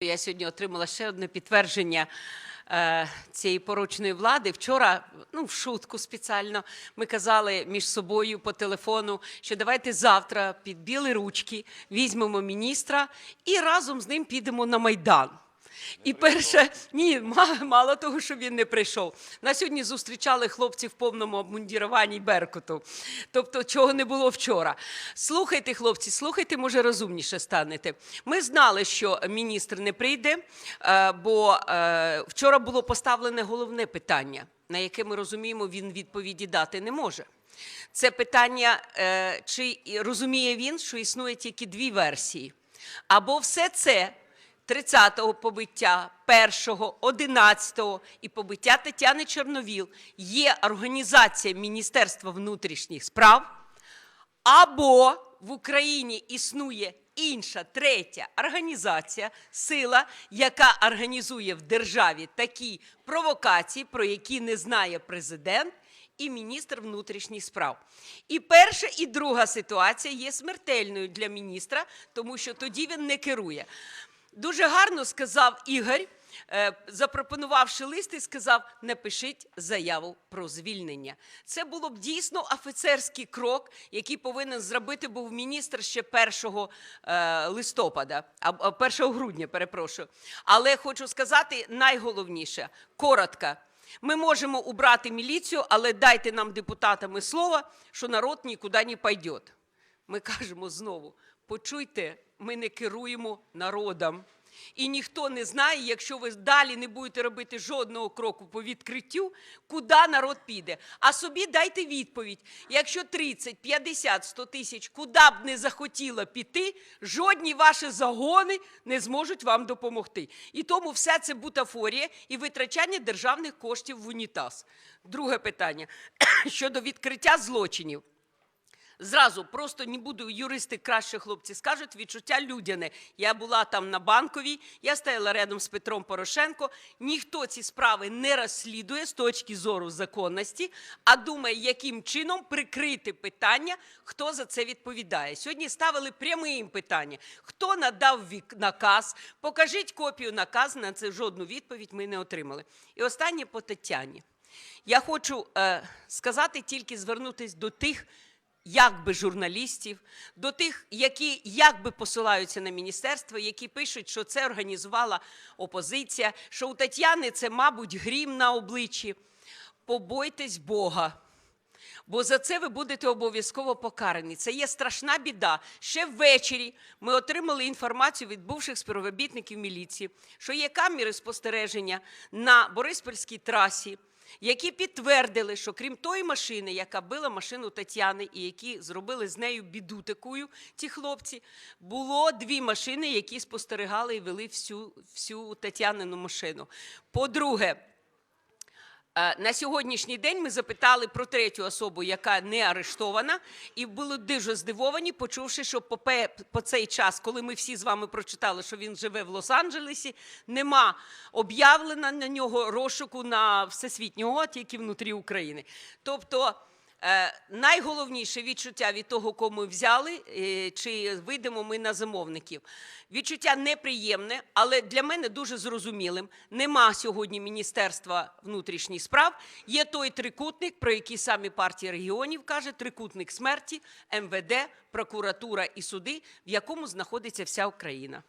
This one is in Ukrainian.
Я сьогодні отримала ще одне підтвердження е, цієї порочної влади. Вчора, ну в шутку спеціально, ми казали між собою по телефону, що давайте завтра під білі ручки візьмемо міністра і разом з ним підемо на майдан. І перше, ні, мало того, що він не прийшов. На сьогодні зустрічали хлопці в повному обмундіруванні Беркуту. Тобто, чого не було вчора. Слухайте, хлопці, слухайте, може розумніше станете. Ми знали, що міністр не прийде, е, бо е, вчора було поставлене головне питання, на яке ми розуміємо, він відповіді дати не може. Це питання, е, чи розуміє він, що існує тільки дві версії. Або все це 30-го побиття, 1-го, 11-го і побиття Тетяни Чорновіл є організація Міністерства внутрішніх справ, або в Україні існує інша третя організація, сила, яка організує в державі такі провокації, про які не знає президент і міністр внутрішніх справ. І перша і друга ситуація є смертельною для міністра, тому що тоді він не керує. Дуже гарно сказав Ігор, е, запропонувавши лист і сказав: напишіть заяву про звільнення. Це було б дійсно офіцерський крок, який повинен зробити був міністр ще 1 е, листопада, а- а 1 грудня, перепрошую. Але хочу сказати найголовніше коротко. Ми можемо убрати міліцію, але дайте нам депутатами слово, що народ нікуди не пойде. Ми кажемо знову: почуйте, ми не керуємо народом. І ніхто не знає, якщо ви далі не будете робити жодного кроку по відкриттю, куди народ піде. А собі дайте відповідь: якщо 30, 50, 100 тисяч, куди б не захотіло піти, жодні ваші загони не зможуть вам допомогти. І тому вся це бутафорія і витрачання державних коштів в унітаз. Друге питання щодо відкриття злочинів. Зразу просто не буду юристи краще хлопці скажуть відчуття людяне. Я була там на банковій, я стояла рядом з Петром Порошенко. Ніхто ці справи не розслідує з точки зору законності, а думає, яким чином прикрити питання, хто за це відповідає. Сьогодні ставили пряме їм питання: хто надав вік- наказ? Покажіть копію наказу. На це жодну відповідь ми не отримали. І останнє по Тетяні. Я хочу е, сказати тільки звернутися до тих якби журналістів, до тих, які якби посилаються на міністерство, які пишуть, що це організувала опозиція, що у Тетяни це, мабуть, грім на обличчі. Побойтесь Бога. Бо за це ви будете обов'язково покарані. Це є страшна біда. Ще ввечері ми отримали інформацію від бувших співробітників міліції, що є камери спостереження на Бориспільській трасі, які підтвердили, що крім тої машини, яка била машину Тетяни, і які зробили з нею біду такою, ті хлопці, було дві машини, які спостерігали і вели всю, всю Тетянину машину. По-друге, На сьогоднішній день ми запитали про третю особу, яка не арештована, і були дуже здивовані, почувши, що по, по цей час, коли ми всі з вами прочитали, що він живе в Лос-Анджелесі, нема об'явлено на нього розшуку на всесвітнього, тільки внутрі України. Тобто. Е, найголовніше відчуття від того, кого ми взяли, е, чи вийдемо ми на замовників. Відчуття неприємне, але для мене дуже зрозумілим. Нема сьогодні Міністерства внутрішніх справ. Є той трикутник, про який самі партії регіонів каже, трикутник смерті, МВД, прокуратура і суди, в якому знаходиться вся Україна.